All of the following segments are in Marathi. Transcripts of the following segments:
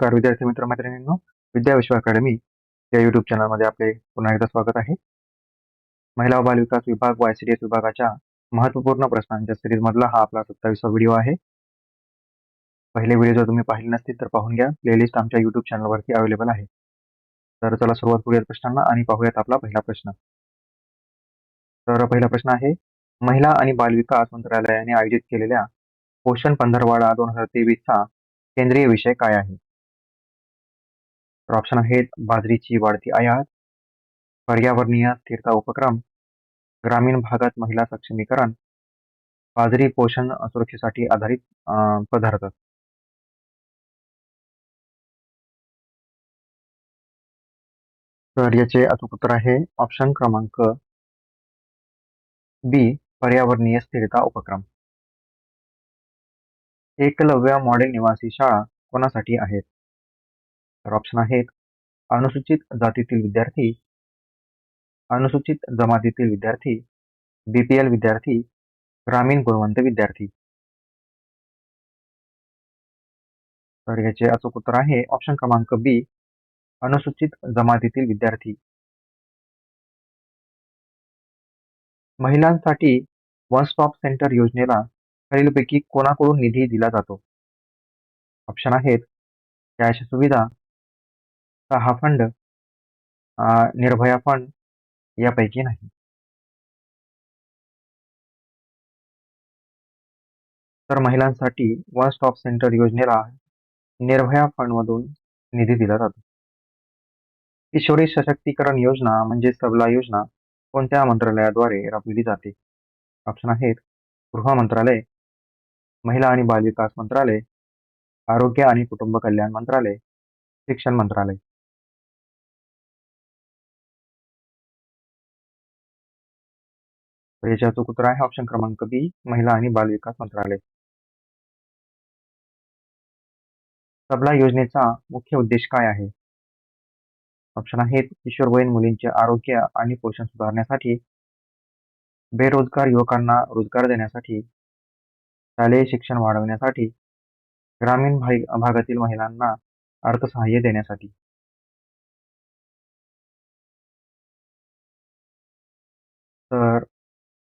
नमस्कार विद्यार्थी मित्र मैत्रिणींनो. विद्या विश्व अकॅडमी या युट्यूब चॅनलमध्ये आपले पुन्हा एकदा स्वागत आहे. महिला व बालविकास विभाग व आय सी डी एस विभागाच्या महत्त्वपूर्ण प्रश्नांच्या सिरीजमधला हा आपला सत्तावीसवा व्हिडिओ आहे. पहिले व्हिडिओ जर तुम्ही पाहिले नसतील तर पाहून घ्या. प्लेलिस्ट आमच्या युट्यूब चॅनलवरती अवेलेबल आहे. तर चला सुरुवात करूयात प्रश्नांना आणि पाहूयात आपला पहिला प्रश्न. तर पहिला प्रश्न आहे महिला आणि बालविकास मंत्रालयाने आयोजित केलेल्या पोषण पंधरवाडा दोन हजार तेवीसचा केंद्रीय विषय काय आहे? तर ऑप्शन आहेत बाजरीची वाढती आयात पर्यावरणीय स्थिरता उपक्रम ग्रामीण भागात महिला सक्षमीकरण बाजरी पोषण सुरक्षेसाठी आधारित पदार्थ. तर याचे अचूक उत्तर आहे ऑप्शन क्रमांक बी पर्यावरणीय स्थिरता उपक्रम. एकलव्य मॉडेल निवासी शाळा कोणासाठी आहेत? तर ऑप्शन आहेत अनुसूचित जातीतील विद्यार्थी अनुसूचित जमातीतील विद्यार्थी बीपीएल विद्यार्थी ग्रामीण गुणवंत विद्यार्थी. तर याचे अचूक उत्तर आहे ऑप्शन क्रमांक बी अनुसूचित जमातीतील विद्यार्थी. महिलांसाठी वन स्टॉप सेंटर योजनेला खालीलपैकी कोणाकडून निधी दिला जातो? ऑप्शन आहेत कॅश सुविधा हा फंड निर्भया फंड यापैकी नाही. तर महिलांसाठी वन स्टॉप सेंटर योजनेला निर्भया फंड मधून निधी दिला जातो. किशोरी सशक्तीकरण योजना म्हणजे सबला योजना कोणत्या मंत्रालयाद्वारे राबविली जाते? ऑप्शन आहेत गृह मंत्रालय महिला आणि बालविकास मंत्रालय आरोग्य आणि कुटुंब कल्याण मंत्रालय शिक्षण मंत्रालय. तर याचे उत्तर आहे ऑप्शन क्रमांक बी महिला आणि बालविकास मंत्रालय. सबला योजनेचा मुख्य उद्देश काय आहे? ऑप्शन आहेत किशोरवयीन मुलींचे आरोग्य आणि पोषण सुधारण्यासाठी बेरोजगार युवकांना रोजगार देण्यासाठी शालेय शिक्षण वाढवण्यासाठी ग्रामीण भागातील महिलांना अर्थसहाय्य देण्यासाठी. तर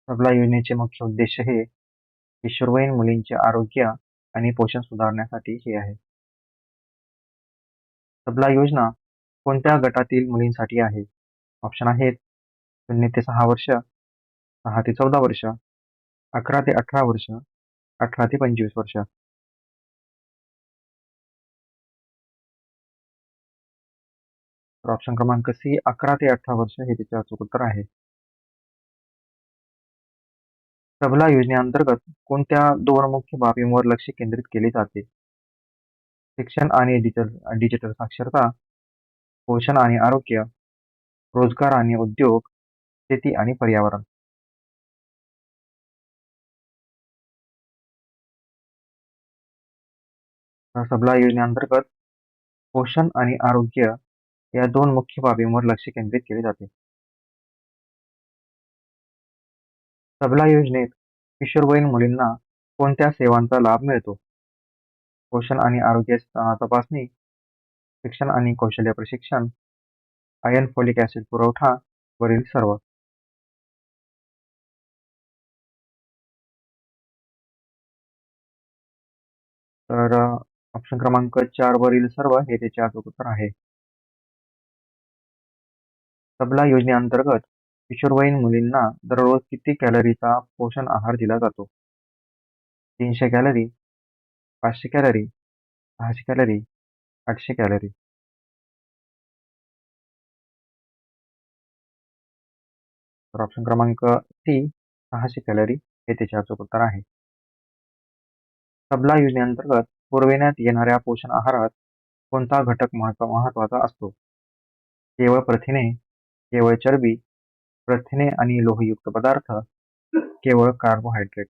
सबला योजनेचे मुख्य उद्देश हे किशोरवयीन मुलींचे आरोग्य आणि पोषण सुधारण्यासाठी हे आहे. सबला योजना कोणत्या गटातील मुलींसाठी आहे? ऑप्शन आहेत शून्य ते सहा वर्ष सहा ते चौदा वर्ष अकरा ते अठरा वर्ष अठरा ते पंचवीस वर्ष. ऑप्शन क्रमांक सी अकरा ते अठरा वर्ष हे त्याचे अचूक उत्तर आहे. सबला योजनेअंतर्गत कोणत्या दोन मुख्य बाबींवर लक्ष केंद्रित केले जाते? शिक्षण आणि डिजिटल डिजिटल साक्षरता पोषण आणि आरोग्य रोजगार आणि उद्योग शेती आणि पर्यावरण. सबला योजनेअंतर्गत पोषण आणि आरोग्य या दोन मुख्य बाबींवर लक्ष केंद्रित केले जाते. सबला योजनेत किशोरवयीन मुलींना कोणत्या सेवांचा लाभ मिळतो? पोषण आणि आरोग्य तपासणी शिक्षण आणि कौशल्य प्रशिक्षण आयन फोलिक ऍसिड पुरवठा वरील सर्व. तर ऑप्शन क्रमांक चार वरील सर्व हे त्याचे अचूक उत्तर आहे. सबला योजनेअंतर्गत किशोरवयीन मुलींना दररोज किती कॅलरीचा पोषण आहार दिला जातो? तीनशे कॅलरी पाचशे कॅलरी सहाशे कॅलरी आठशे कॅलरी? तर ऑप्शन क्रमांक सी सहाशे कॅलरी हे त्याचे अचूक उत्तर आहे. तबला योजनेअंतर्गत पुरविण्यात येणाऱ्या पोषण आहारात कोणता घटक महत्त्व महत्त्वाचा असतो? केवळ प्रथिने केवळ चरबी प्रथिने आणि लोहयुक्त पदार्थ केवळ कार्बोहायड्रेट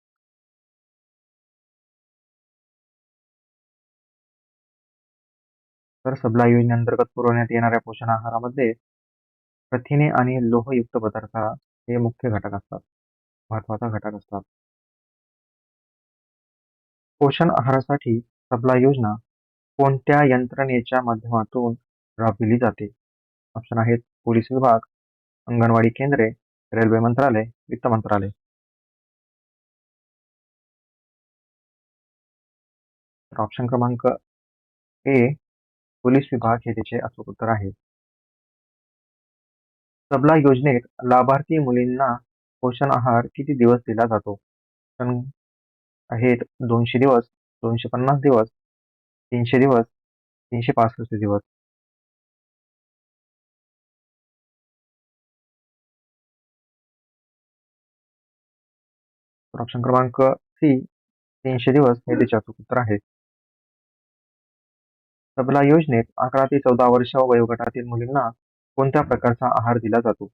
तर सबला योजनेअंतर्गत पुरवण्यात येणाऱ्या पोषण आहारामध्ये प्रथिने आणि लोहयुक्त पदार्थ हे मुख्य घटक असतात महत्त्वाचा घटक असतात. पोषण आहारासाठी सबला योजना कोणत्या यंत्रणेच्या माध्यमातून राबविली जाते? ऑप्शन आहेत पोलीस विभाग अंगणवाडी केंद्रे रेल्वे मंत्रालय वित्त मंत्रालय. तर ऑप्शन क्रमांक ए पोलीस विभाग हे त्याचे अचूक उत्तर आहे. सबला योजनेत लाभार्थी मुलींना पोषण आहार किती दिवस दिला जातो? आहेत दोनशे दिवस दोनशे पन्नास दिवस तीनशे दिवस तीनशे पासष्ट दिवस. तर ऑप्शन क्रमांक सी तीनशे दिवस हे त्याचे अचूक उत्तर आहे. सबला योजनेत अकरा ते चौदा वर्ष वयोगटातील मुलींना कोणत्या प्रकारचा आहार दिला जातो?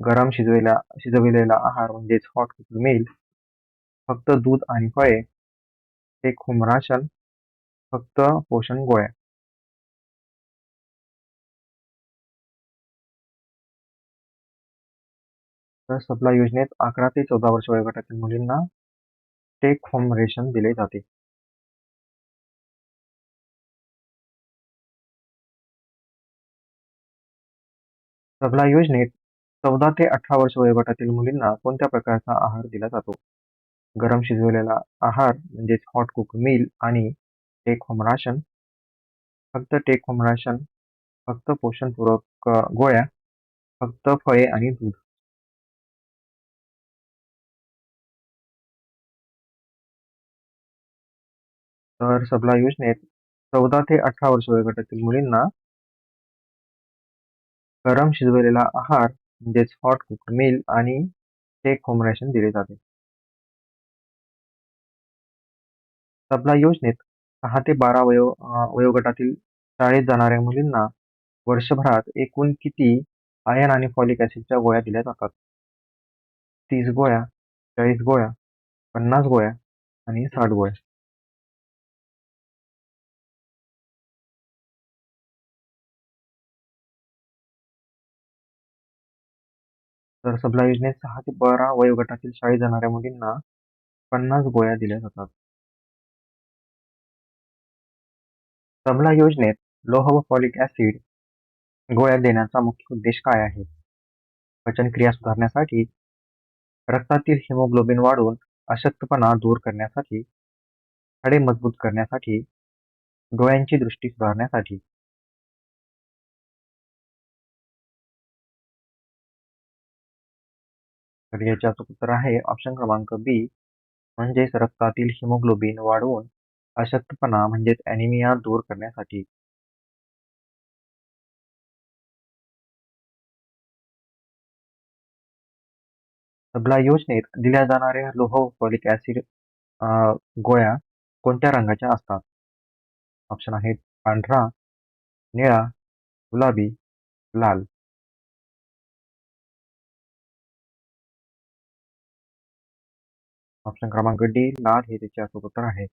गरम शिजवलेला शिजविलेला आहार म्हणजेच हॉट कुकिंग मील फक्त दूध आणि फळे एक होम फक्त पोषण गोळ्या. तर सबला योजनेत अकरा ते चौदा वर्ष वयोगटातील मुलींना टेक होम रेशन दिले जाते. सबला योजनेत चौदा ते अठरा वर्ष वयोगटातील मुलींना कोणत्या प्रकारचा आहार दिला जातो? गरम शिजवलेला आहार म्हणजेच हॉट कुक मील आणि टेक होम राशन फक्त टेक होम राशन फक्त पोषणपूरक गोळ्या फक्त फळे आणि दूध. तर सबला योजनेत चौदा ते अठरा वर्ष वयोगटातील मुलींना गरम शिजवलेला आहार म्हणजेच हॉट कुक मील आणि टेक होम राशन दिले जाते. सबला योजनेत सहा ते बारा वयो वयोगटातील शाळेत जाणाऱ्या मुलींना वर्षभरात एकूण किती आयर्न आणि फॉलिक ॲसिडच्या गोळ्या दिल्या जातात? तीस गोळ्या चाळीस गोळ्या पन्नास गोळ्या आणि साठ गोळ्या. तर सबला योजनेत सहा ते बारा वयोगटातील शाळेत जाणाऱ्या मुलींना पन्नास गोळ्या दिल्या जातात. सबला योजनेत लोह व फॉलिक ऍसिड गोळ्या देण्याचा मुख्य उद्देश काय आहे? पचनक्रिया सुधारण्यासाठी रक्तातील हिमोग्लोबिन वाढवून अशक्तपणा दूर करण्यासाठी हाडे मजबूत करण्यासाठी डोळ्यांची दृष्टी सुधारण्यासाठी. तर याचे अचूक उत्तर आहे ऑप्शन क्रमांक बी म्हणजेच रक्तातील हिमोग्लोबिन वाढवून अशक्तपणा म्हणजेच ॲनिमिया दूर करण्यासाठी. तबला योजनेत दिल्या जाणाऱ्या लोह फॉलिक ऍसिड गोळ्या कोणत्या रंगाच्या असतात? ऑप्शन आहेत पांढरा निळा गुलाबी लाल. ऑप्शन क्रमांक डी लाल हे त्याचे अचूक उत्तर आहे.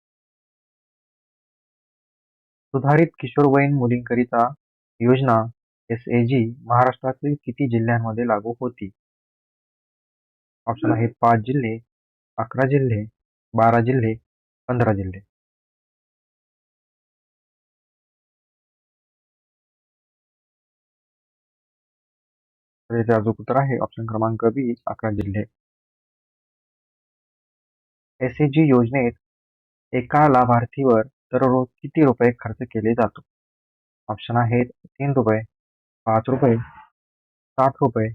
सुधारित किशोरवयीन मुलींकरिता योजना एस ए जी महाराष्ट्रातील किती जिल्ह्यांमध्ये लागू होती? ऑप्शन आहेत पाच जिल्हे अकरा जिल्हे बारा जिल्हे पंधरा जिल्हे. तर याचे अचूक उत्तर आहे. ऑप्शन क्रमांक बी अकरा जिल्हे. एस ए जी योजनेत एका लाभार्थीवर दररोज किती रुपये खर्च केले जातो? ऑप्शन आहेत तीन रुपये पाच रुपये सात रुपये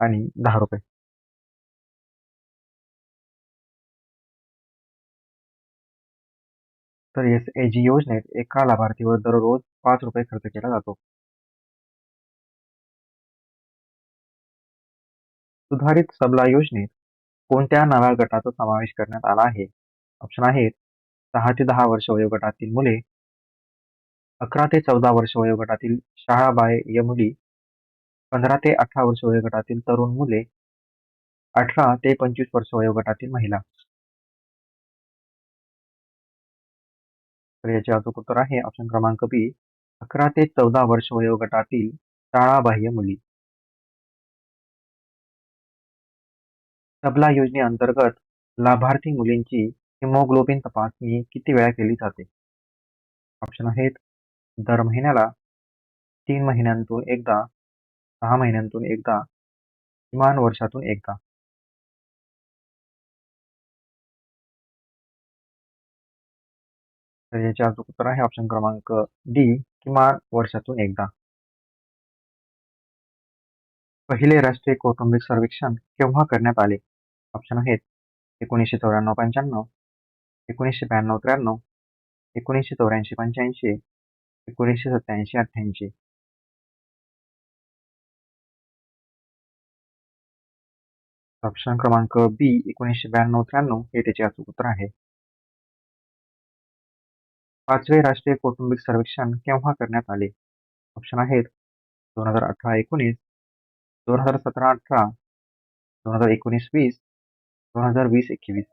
आणि दहा रुपये. तर एस ए जी योजनेत एका लाभार्थीवर दररोज पाच रुपये खर्च केला जातो. सुधारित सबला योजनेत कोणत्या नव्या गटाचा समावेश करण्यात आला आहे? ऑप्शन आहेत सहा ते दहा वर्ष वयोगटातील मुले अकरा ते चौदा वर्ष वयोगटातील शाळाबाह्य मुली पंधरा ते अठरा वर्ष वयोगटातील तरुण मुले अठरा ते पंचवीस वर्ष वयोगटातील महिला. तर याचे अचूक उत्तर आहे ऑप्शन क्रमांक बी अकरा ते चौदा वर्ष वयोगटातील शाळाबाह्य मुली. सबला योजनेअंतर्गत लाभार्थी मुलींची हिमोग्लोबिन तपासणी किती वेळा केली जाते? ऑप्शन आहेत दर महिन्याला तीन महिन्यांतून एकदा सहा महिन्यांतून एकदा किमान वर्षातून एकदा. तर याचे अचूक उत्तर आहे ऑप्शन क्रमांक डी किमान वर्षातून एकदा. पहिले राष्ट्रीय कौटुंबिक सर्वेक्षण केव्हा करण्यात आले? ऑप्शन आहेत. एकोणीसशे चौऱ्याण्णव पंच्याण्णव एकोणीसशे ब्याण्णव त्र्याण्णव एकोणीसशे चौऱ्याऐंशी पंच्याऐंशी एकोणीसशे सत्याऐंशी अठ्ठ्याऐंशी. ऑप्शन क्रमांक बी एकोणीसशे ब्याण्णव त्र्याण्णव हे त्याचे अचूक उत्तर आहे. पाचवे राष्ट्रीय कौटुंबिक सर्वेक्षण केव्हा करण्यात आले? ऑप्शन आहेत दोन हजार अठरा एकोणीस दोन हजार सतरा अठरा दोन हजार एकोणीस वीस दोन हजार वीस एकवीस.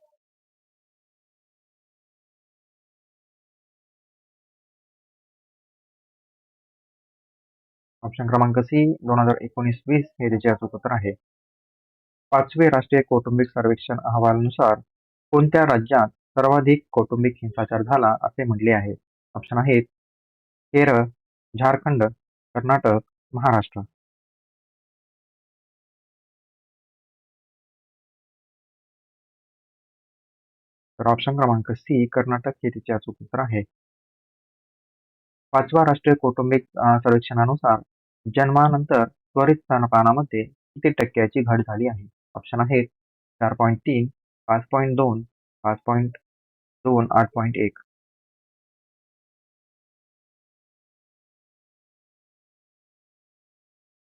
ऑप्शन क्रमांक सी दोन हजार एकोणीस वीस हे त्याचे अचूक उत्तर आहे. पाचवे राष्ट्रीय कौटुंबिक सर्वेक्षण अहवालानुसार कोणत्या राज्यात सर्वाधिक कौटुंबिक हिंसाचार झाला असे म्हटले आहे? ऑप्शन आहेत केरळ झारखंड कर्नाटक महाराष्ट्र. तर ऑप्शन क्रमांक सी कर्नाटक हे तिचे अचूक उत्तर आहे. पाचवा राष्ट्रीय कौटुंबिक सर्वेक्षणानुसार जन्मानंतर त्वरित स्तनपानामध्ये किती टक्क्याची घट झाली आहे? ऑप्शन आहेत चार पॉईंट तीन, पाच पॉईंट दोन, पाच पॉईंट दोन, आठ पॉईंट एक.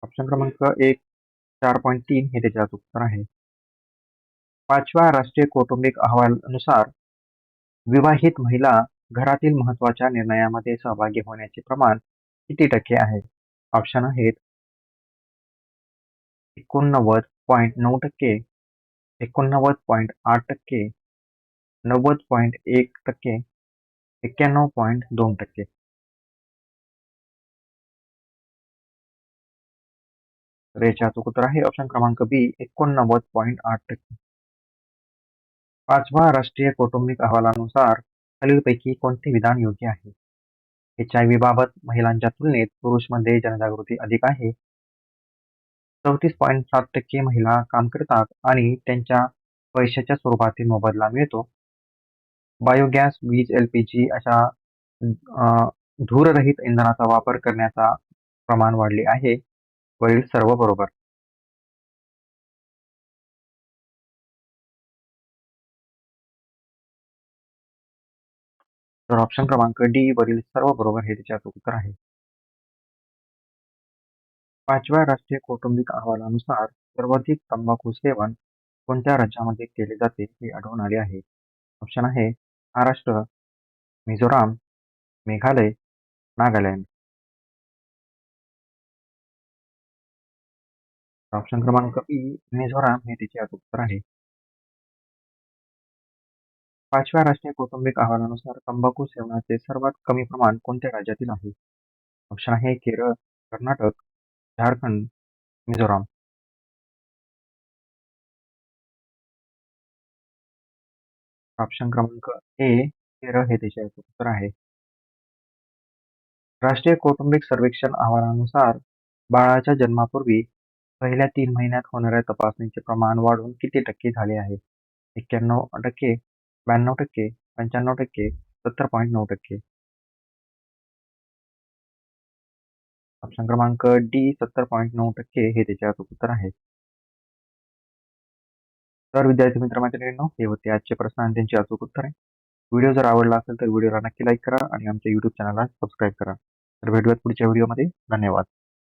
ऑप्शन क्रमांक एक, चार पॉईंट तीन हे त्याचे अचूक उत्तर आहे. पाचव्या राष्ट्रीय कौटुंबिक अहवालानुसार विवाहित महिला घरातील महत्त्वाच्या निर्णयामध्ये सहभागी होण्याचे प्रमाण किती टक्के आहे? ऑप्शन आहेत एकोणनव्वद पॉईंट नऊ टक्के एकोणनव्वद पॉईंट आठ टक्के नव्वद पॉईंट एक टक्के एक्क्याण्णव पॉईंट दोन टक्के. तर याचे उत्तर आहे. ऑप्शन क्रमांक बी एकोणनव्वद पॉईंट आठ टक्के. पाचवा राष्ट्रीय कौटुंबिक अहवालानुसार खालीलपैकी कोणते विधान योग्य आहे? एच आय व्ही बाबत महिलांच्या तुलनेत पुरुषमध्ये जनजागृती अधिक आहे. चौतीस पॉईंट सात टक्के महिला काम करतात आणि त्यांच्या पैशाच्या स्वरूपातील मोबदला मिळतो. बायोगॅस वीज एल पी जी अशा धूररहित इंधनाचा वापर करण्याचा प्रमाण वाढले आहे. वरील सर्व बरोबर. तर ऑप्शन क्रमांक डी वरील सर्व बरोबर हे त्याचे उत्तर आहे. पाचव्या राष्ट्रीय कौटुंबिक अहवालानुसार सर्वाधिक तंबाखू सेवन कोणत्या राज्यामध्ये केले जाते हे आढळून आले आहे? ऑप्शन आहे महाराष्ट्र मिझोराम मेघालय नागालँड. ऑप्शन क्रमांक ई मिझोराम हे त्याचे उत्तर आहे. पाचव्या राष्ट्रीय कौटुंबिक अहवालानुसार तंबाखू सेवनाचे सर्वात कमी प्रमाण कोणत्या राज्यातील आहे? ऑप्शन आहे केरळ कर्नाटक झारखंड मिझोराम. ऑप्शन क्रमांक ए केरळ हे देशाचे उत्तर आहे. राष्ट्रीय कौटुंबिक सर्वेक्षण अहवालानुसार बाळाच्या जन्मापूर्वी पहिल्या तीन महिन्यात होणाऱ्या तपासणीचे प्रमाण वाढून किती टक्के झाले आहे? एक्क्याण्णव टक्के ब्याण्णव टक्के पंच्याण्णव टक्के सत्तर पॉईंट नऊ टक्के. ऑप्शन क्रमांक डी सत्तर पॉईंट नऊ टक्के हे त्याचे अचूक उत्तर आहे. तर विद्यार्थी मित्र मैत्रिणींनो हे होते आजचे प्रश्न आणि त्यांची अचूक उत्तरे. व्हिडिओ जर आवडला असेल तर व्हिडिओला नक्की लाईक करा आणि आमच्या यूट्यूब चॅनलला सबस्क्राईब करा. तर भेटूयात पुढच्या व्हिडिओमध्ये. धन्यवाद.